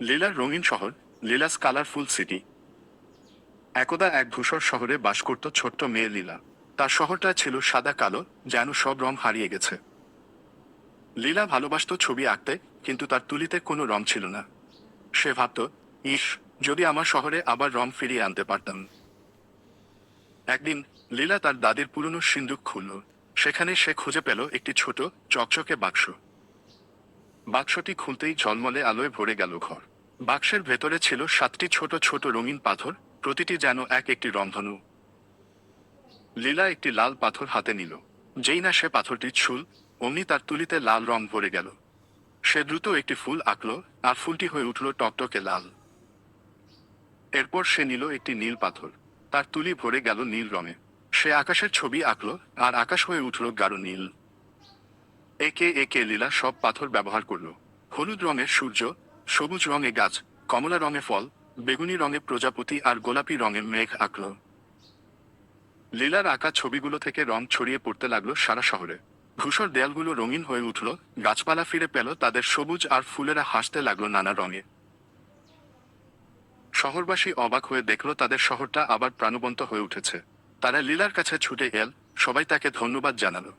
লীলার রঙিন শহর, লীলাস কালারফুল সিটি। একদা এক ধূসর শহরে বাস করত ছোট্ট মেয়ে লীলা। তার শহরটা ছিল সাদা কালো, যেন সব রং হারিয়ে গেছে। লীলা ভালোবাসত ছবি আঁকতে, কিন্তু তার তুলিতে কোনো রং ছিল না। সে ভাবত, ইস, যদি আমার শহরে আবার রং ফিরিয়ে আনতে পারতাম। একদিন লীলা তার দাদির পুরনো সিন্দুক খুলল। সেখানে সে খুঁজে পেল একটি ছোট, চকচকে বাক্স। বাক্সটি খুলতেই ঝলমলে আলোয় ভরে গেল ঘর। বাক্সের ভেতরে ছিল সাতটি ছোট ছোট রঙিন পাথর, প্রতিটি যেন এক একটি রংধনু। লীলা একটি লাল পাথর হাতে নিল। যেই না সে পাথরটি ছুল, অমনি তার তুলিতে লাল রং ভরে গেল। সে দ্রুত একটি ফুল আঁকল, আর ফুলটি হয়ে উঠল টকটকে লাল। এরপর সে নিল একটি নীল পাথর। তার তুলি ভরে গেল নীল রঙে। সে আকাশের ছবি আঁকল, আর আকাশ হয়ে উঠল গাঢ় নীল। একে একে লীলা সব পাথর ব্যবহার করল। হলুদ রঙের সূর্য, সবুজ রঙে গাছ, কমলা রঙে ফল, বেগুনি রঙে প্রজাপতি আর গোলাপি রঙের মেঘ আঁকল। লীলার আঁকা ছবিগুলো থেকে রং ছড়িয়ে পড়তে লাগল সারা শহরে। ধূসর দেয়ালগুলো রঙিন হয়ে উঠল, গাছপালা ফিরে পেল তাদের সবুজ আর ফুলেরা হাসতে লাগল নানা রঙে। শহরবাসী অবাক হয়ে দেখল তাদের শহরটা আবার প্রাণবন্ত হয়ে উঠেছে। তারা লীলার কাছে ছুটে এল, সবাই তাকে ধন্যবাদ জানালো।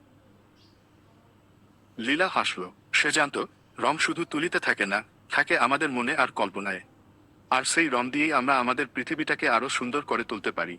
লীলা হাসল। সে জানত, রং শুধু তুলিতে থাকে না, থাকে আমাদের মনে আর কল্পনায়। আর সেই রং দিয়েই আমরা আমাদের পৃথিবীটাকে আরও সুন্দর করে তুলতে পারি।